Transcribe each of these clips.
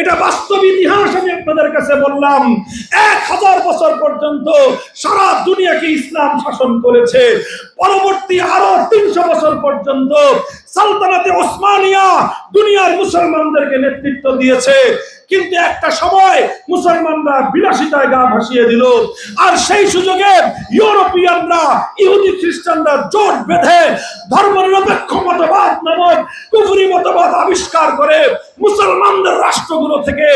এটা বাস্তব ইতিহাস আমি আপনাদের কাছে বললাম। এক হাজার বছর পর্যন্ত সারা দুনিয়াকে ইসলাম শাসন করেছে। পরবর্তী আরও তিনশো বছর পর্যন্ত সালতানাতে ওসমানিয়া দুনিয়ার মুসলমানদেরকে নেতৃত্ব দিয়েছে। কিন্তু একটা সময় মুসলমানরা বিলাসিতায় গা ভাসিয়ে দিল। আর সেই সুযোগে ইউরোপিয়ানরা, ইহুদি খ্রিস্টানরা জোট বেঁধে ধর্মনিরপেক্ষ মতবাদ নামক মতবাদ আবিষ্কার করে মুসলমানদের রাষ্ট্রগুলো থেকে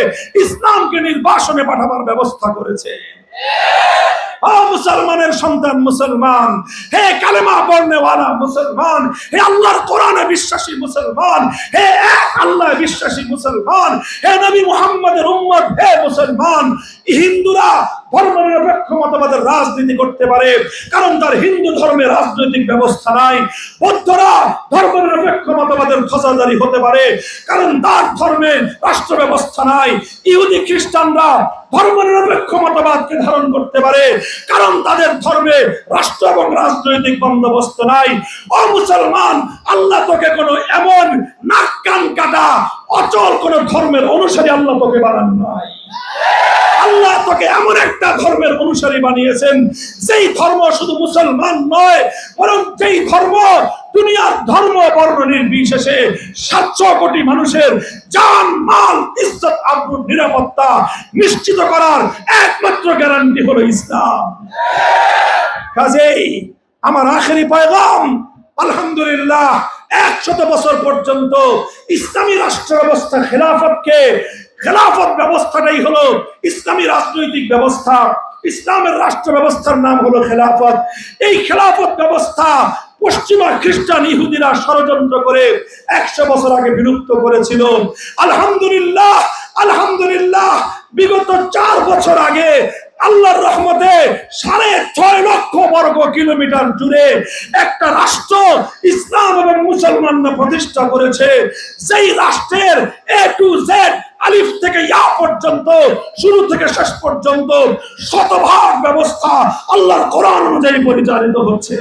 ইসলামকে নির্বাসনে পাঠাবার ব্যবস্থা করেছে। মুসলমানের সন্তান মুসলমান, হে কালেমা পড়নেওয়ালা মুসলমান, হে আল্লাহর কোরআনে বিশ্বাসী মুসলমান, হে আল্লাহ বিশ্বাসী মুসলমান, হে নবী মুহাম্মদের উম্মত, হে মুসলমান, হিন্দুরা ধর্ম নিরপেক্ষ মতবাদের রাজনীতি করতে পারে। কারণ তার হিন্দু ধর্মের রাজনৈতিক ব্যবস্থা নাই। বৌদ্ধরা ধর্ম নিরপেক্ষ মতবাদের খোঁজাদারি হতে পারে। কারণ তার ধর্মে রাষ্ট্র ব্যবস্থা নাই। ইহুদি খ্রিস্টানরা ধর্ম নিরপেক্ষ মতবাদকে ধারণ করতে পারে। কারণ তাদের ধর্মে রাষ্ট্র এবং রাজনৈতিক বন্দোবস্ত নাই। ও মুসলমান, আল্লাহ তোকে কোনো এমন নাক কান কাটা, অচল কোন ধর্মের অনুসারী আল্লাহ তোকে বানান নাই। আল্লাহ তোকে এমন একটা ধর্মের অনুসারী বানিয়েছেন, যেই ধর্ম শুধু মুসলমান নয়, বরং যেই ধর্ম দুনিয়ার ধর্ম বর্ণ নির্বিশেষে সাতশো কোটি মানুষের জান, মাল, ইজ্জত আব্রুর নিরাপত্তা নিশ্চিত করার একমাত্র গ্যারান্টি হলো ইসলাম। কাজেই আমার আখেরি পয়গাম, আলহামদুলিল্লাহ, একশত বছর পর্যন্ত ইসলামী রাষ্ট্র ব্যবস্থা খেলাফতকে খেলাফত ব্যবস্থাটাই হলো, ইসলামী রাজনৈতিক ব্যবস্থা, ইসলামের রাষ্ট্র ব্যবস্থার নাম হলো খেলাফত। এই খেলাফত ব্যবস্থা পশ্চিমা খ্রিস্টান ইহুদিরা ষড়যন্ত্র করে একশো বছর আগে বিলুপ্ত করেছিল। আলহামদুলিল্লাহ আলহামদুলিল্লাহ, বিগত চার বছর আগে আল্লাহর রহমতে সাড়ে ছয় লক্ষ বর্গ কিলোমিটার জুড়ে একটা রাষ্ট্র ইসলাম এবং মুসলমানরা প্রতিষ্ঠা করেছে। সেই রাষ্ট্রের এ টু জেড আলিফ থেকে ইয়া পর্যন্ত, শুরু থেকে শেষ পর্যন্ত শতভাগ ব্যবস্থা আল্লাহর কোরআন অনুযায়ী পরিচালিত হচ্ছে।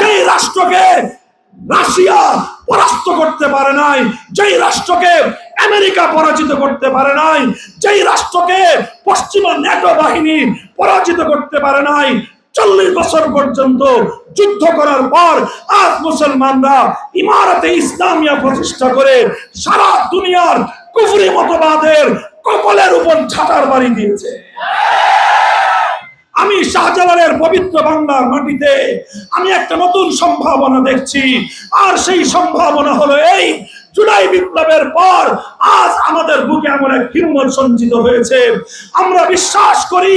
যেই রাষ্ট্রকে রাশিয়া পরাস্ত করতে পারে নাই, যেই রাষ্ট্রকে আমেরিকা পরাজিত করতে পারে নাই, যেই রাষ্ট্রকে পশ্চিমা ন্যাটো বাহিনী পরাজিত করতে পারে নাই, চল্লিশ বছর পর্যন্ত যুদ্ধ করার পর আজ মুসলমানরা ইমারতে ইসলামিয়া প্রতিষ্ঠা করে সারা দুনিয়ার কুফরি মতবাদের কপালের উপর ছাটার বাড়ি দিয়েছে। আমি শাহজালালের পবিত্র বাংলার মাটিতে আমি একটা নতুন সম্ভাবনা দেখছি। আর সেই সম্ভাবনা হলো এই জুলাই বিপ্লবের পর আজ আমাদের বুকে এমন এক হিম্মত সঞ্চিত হয়েছে। আমরা বিশ্বাস করি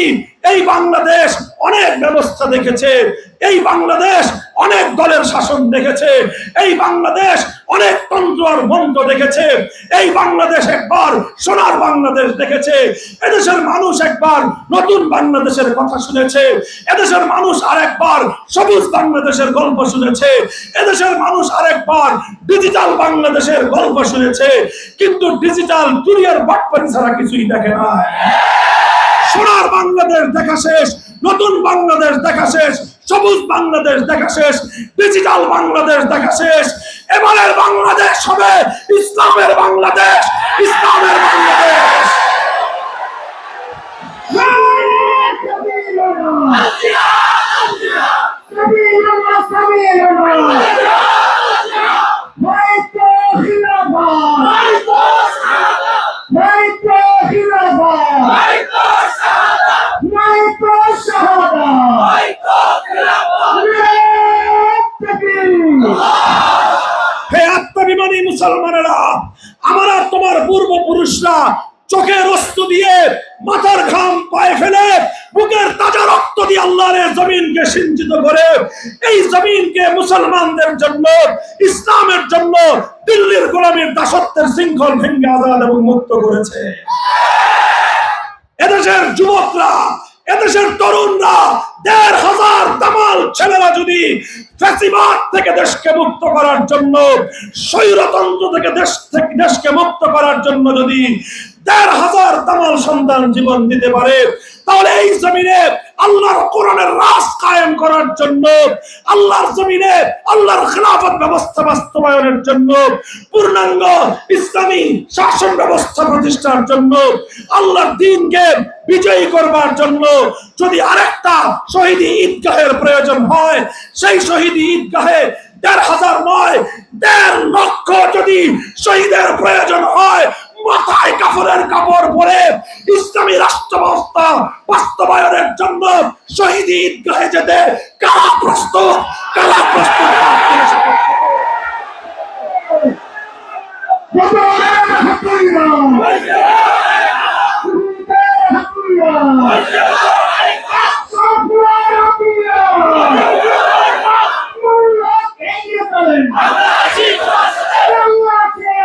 এই বাংলাদেশ অনেক ব্যবস্থা দেখেছে। এই বাংলাদেশ অনেক দলের শাসন দেখেছে, এই বাংলাদেশ অনেক তন্ত্র মন্ত্র দেখেছে, এই বাংলাদেশ একবার সোনার বাংলাদেশ দেখেছে, এদেশের মানুষ একবার নতুন বাংলাদেশের কথা শুনেছে, এদেশের মানুষ আরেকবার সবুজ বাংলাদেশের গল্প শুনেছে, এদেশের মানুষ আরেকবার ডিজিটাল বাংলাদেশের গল্প শুনেছে, কিন্তু ডিজিটাল দুনিয়ার বাটপারি ছাড়া কিছুই দেখে না। সোনার বাংলাদেশ দেখা শেষ, নতুন বাংলাদেশ দেখা শেষ সবুজ বাংলাদেশ দেখা শেষ ডিজিটাল বাংলাদেশ দেখা শেষ। এবারের বাংলাদেশ হবে ইসলামের বাংলাদেশ ইসলামের হে আত্মাভিমানী মুসলমানেরা, আমার তোমার পূর্বপুরুষরা চোখের অস্ত দিয়ে মাথার ঘাম পায়ে ফেলে বুকের তাজা রক্ত দিয়ে আল্লাহর জমিনকে সিঞ্চিত করে, এই জমিনকে মুসলমানদের জন্য, ইসলামের জন্য দিল্লির গোলামীর দাসত্বের শৃঙ্খল ভেঙ্গে আজাদ এবং মুক্ত করেছে। এদেশের যুবকরা এদেশের তরুণরা দেড় হাজার তামাল ছেলেরা যদি থেকে দেশকে মুক্ত করার জন্য, স্বৈরতন্ত্র থেকে দেশ থেকে দেশকে মুক্ত করার জন্য যদি দেড় হাজার তামাল সন্তান জীবন দিতে পারে, তাহলে এই জমিনে আল্লাহর কোরআনের রাজ কায়েম করার জন্য, আল্লাহর জমিনে আল্লাহর খেলাফত ব্যবস্থা বাস্তবায়নের জন্য, পূর্ণাঙ্গ ইসলামী শাসন ব্যবস্থা প্রতিষ্ঠার জন্য, আল্লাহর দিনকে বিজয়ী করবার জন্য যদি আরেকটা শহীদি ঈদগাহের প্রয়োজন হয়, সেই শহীদি ঈদগাহে দেড় হাজার নয়, দেড় লক্ষ যদি শহীদের প্রয়োজন হয় মাথায় কাপড়ের কাপড় পরে ইসলামী রাষ্ট্র ব্যবস্থা বাস্তবায়নের জন্য শহীদ ঈদগাহে যেতে কারা প্রস্তুত? কারা প্রস্তুত? জবানের হাতুড়িয়া শুরুতের হাতুড়িয়া সফলার হাতুড়িয়া মোল্লা এগিয়ে চলেন আল্লাহ আছে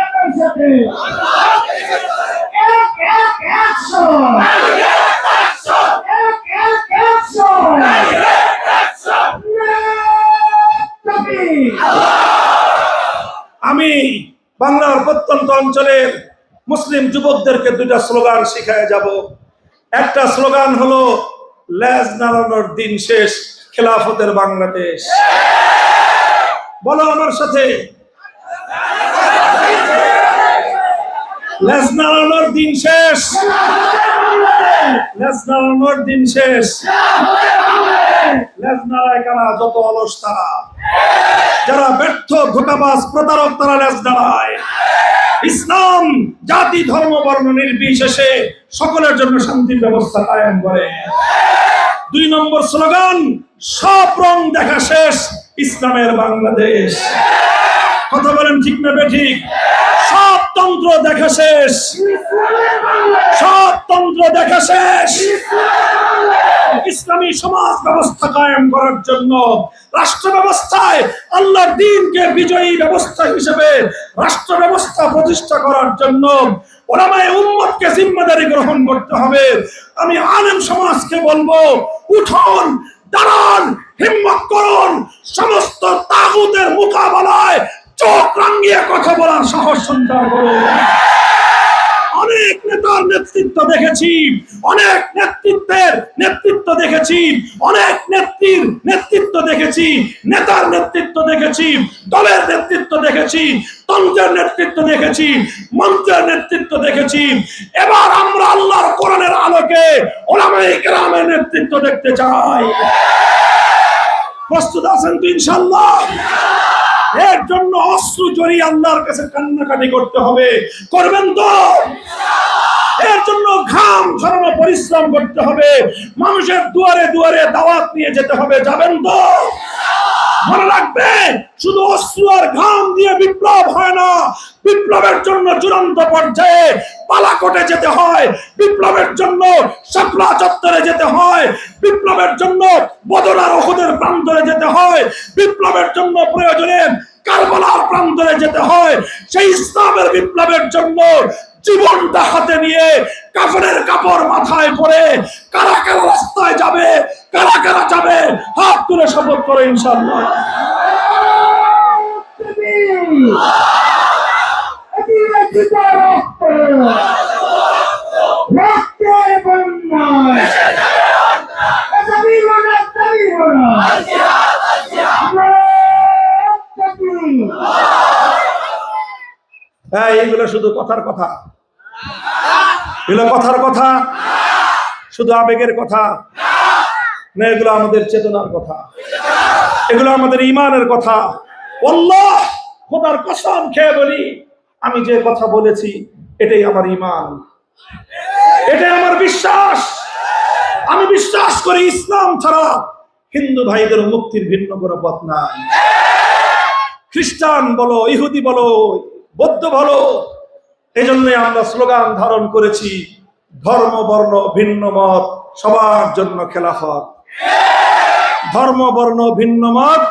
আপনার সাথে এক এক একশো এক এক একশো তাকবীর আমি বাংলার প্রত্যন্ত অঞ্চলের মুসলিম যুবকদেরকে দুইটা স্লোগান শিখায় যাব। একটা স্লোগান হলো, লেজ নাড়ানোর দিন শেষ, খেলাফতের বাংলাদেশ। বলো আমার সাথে। লেজ নাড়ানোর দিন শেষ, লেজ নাড়ানোর দিন শেষ। লেজ নাড়ায় কারা? যত অলস তারা। যারা ব্যর্থ ধোকাবাজ প্রতারক, তারা লেজ দাঁড়ায় ইসলাম, জাতি, ধর্ম, বর্ণ নির্বিশেষে সকলের জন্য শান্তির ব্যবস্থা কায়েম করে। দুই নম্বর স্লোগান, সব রং দেখা শেষ, ইসলামের বাংলাদেশ। কথা বলেন ঠিক না ঠিক সব তন্ত্র দেখা শেষ। সব তন্ত্র দেখা শেষ। ইসলামী সমাজ ব্যবস্থা কায়েম করার জন্য রাষ্ট্র ব্যবস্থায় আল্লাহর দিনকে বিজয়ী ব্যবস্থা হিসেবে রাষ্ট্র ব্যবস্থা প্রতিষ্ঠা করার জন্য উম্মতকে জিম্মাদারি গ্রহণ করতে হবে। আমি আলেম সমাজকে বলব, উঠুন, দাঁড়ান, হিম্মত করুন, সমস্ত তাগুতের মোকাবেলায় চোখ রাঙ্গিয়ে কথা বলার সাহস সঞ্চার করুন। অনেক নেতার নেতৃত্ব দেখেছি, অনেক নেতৃত্বের নেতৃত্ব দেখেছি, অনেক নেত্রীর নেতৃত্ব দেখেছি, নেতার নেতৃত্ব দেখেছি, দলের নেতৃত্ব দেখেছি, তন্ত্রের নেতৃত্ব দেখেছি, মন্ত্রের নেতৃত্ব দেখেছি। এবার আমরা আল্লাহর কোরআনের আলোকে ওলামায়ে কেরামের নেতৃত্ব দেখতে চাই। প্রস্তুত আছেন তো ইনশাল্লাহ এর জন্য অশ্রু জড়িয়ে আল্লাহর কাছে কান্নাকাটি করতে হবে। করবেন তো? এর জন্য ঘাম ঝরানো পরিশ্রম করতে হবে। মানুষের দুয়ারে দুয়ারে দাওয়াত নিয়ে যেতে হবে। যাবেন তো? মনে রাখবেন, শুধু অশ্রু আর ঘাম দিয়ে বিপ্লব হয় না। বিপ্লবের জন্য চূড়ান্ত পর্যায়ে পালাকোটে যেতে হয়, বিপ্লবের জন্য শাপলা চত্বরে যেতে হয়, বিপ্লবের জন্য বদলার ওহুদের প্রান্তরে যেতে হয়, বিপ্লবের জন্য প্রয়োজনে কারবালার প্রান্তরে যেতে হয়। সেই ইসলামের বিপ্লবের জন্য জীবনটা হাতে নিয়ে কাফনের কাপড় মাথায় পরে কারা কারা রাস্তায় যাবে, কারা কারা যাবে, হাত তুলে শপথ করে ইনশাল্লাহ রক্তের বন্যায় দিব না দিব না হ্যাঁ এইগুলো শুধু কথার কথা। এগুলো কথার কথা। শুধু আবেগের কথা। না, এগুলো আমাদের চেতনার কথা। এগুলো আমাদের ইমানের কথা। আল্লাহ খোদার কসম খেয়ে বলি আমি যে কথা বলেছি, এটাই আমার ইমান এটাই আমার বিশ্বাস। আমি বিশ্বাস করি ইসলাম ছাড়া হিন্দু ভাইদের মুক্তির ভিন্ন কোনো পথ নাই। খ্রিস্টান বলো, ইহুদি বলো, বৌদ্ধ বলো এই জন্যই আমরা স্লোগান ধারণ করেছি, ধর্ম, বর্ণ, ভিন্ন মত সবার জন্য খেলাফত। ধর্ম, বর্ণ, ভিন্ন মত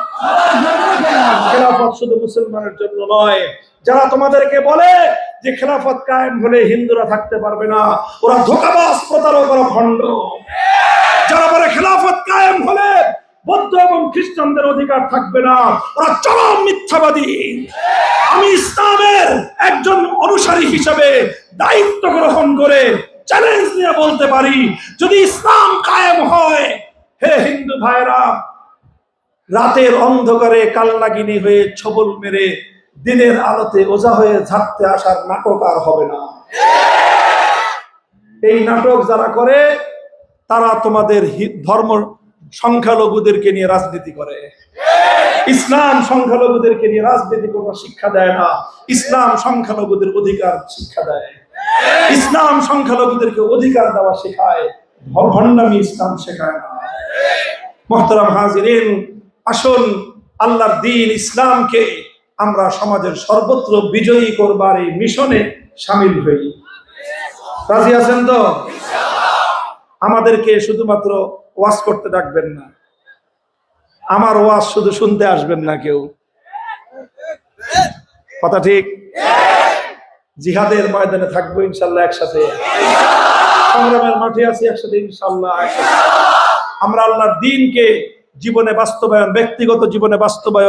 খেলাফত শুধু মুসলমানের জন্য নয় যারা তোমাদেরকে বলে যে খেলাফত কায়েম হলে হিন্দুরা থাকতে পারবে না, ওরা ধোকাবাজ, প্রতারক ভণ্ড। যারা বলে খেলাফত কায়েম হলে বৌদ্ধ এবং খ্রিস্টানদের অধিকার থাকবে না, ওরা চরম মিথ্যাবাদী। আমি ইসলামের একজন অনুসারী হিসেবে দায়িত্ব গ্রহণ করে চ্যালেঞ্জ নিয়ে বলতে পারি, যদি ইসলাম কায়েম হয়, হে হিন্দু ভাইরা, রাতের অন্ধকারে কালনাগিনী হয়ে ছবল মেরে দিনের আলোতে ওজা হয়ে ঝাড়তে আসার নাটক আর হবে না। এই নাটক যারা করে, তারা তোমাদের ধর্ম সংখ্যালঘুদেরকে নিয়ে রাজনীতি করে। ইসলাম সংখ্যালঘুদেরকে নিয়ে রাজনীতি করার শিক্ষা দেয় না। ইসলাম সংখ্যালঘুদের অধিকার শিক্ষা দেয়। ইসলাম সংখ্যালঘুদেরকে অধিকার দেওয়া শেখায়। ভণ্ডামি ইসলাম শেখায় না। মোহতারাম হাজিরিন, আসুন আল্লাহর দিন ইসলামকে আমরা সমাজের সর্বত্র বিজয়ী করবার এই মিশনে সামিল হই। রাজি আছেন তো? আমাদেরকে শুধুমাত্র ওয়াজ করতে ডাকবেন না। আমার ওয়াজ শুধু শুনতে আসবেন না কেউ। কথা ঠিক? জিহাদের ময়দানে থাকব ইনশাল্লাহ একসাথে। সংগ্রামের মাঠে আছি একসাথে ইনশাল্লাহ। আমরা আল্লাহর দিনকে জীবনে বাস্তবায়ন, ব্যক্তিগত জীবনে বাস্তবায়ন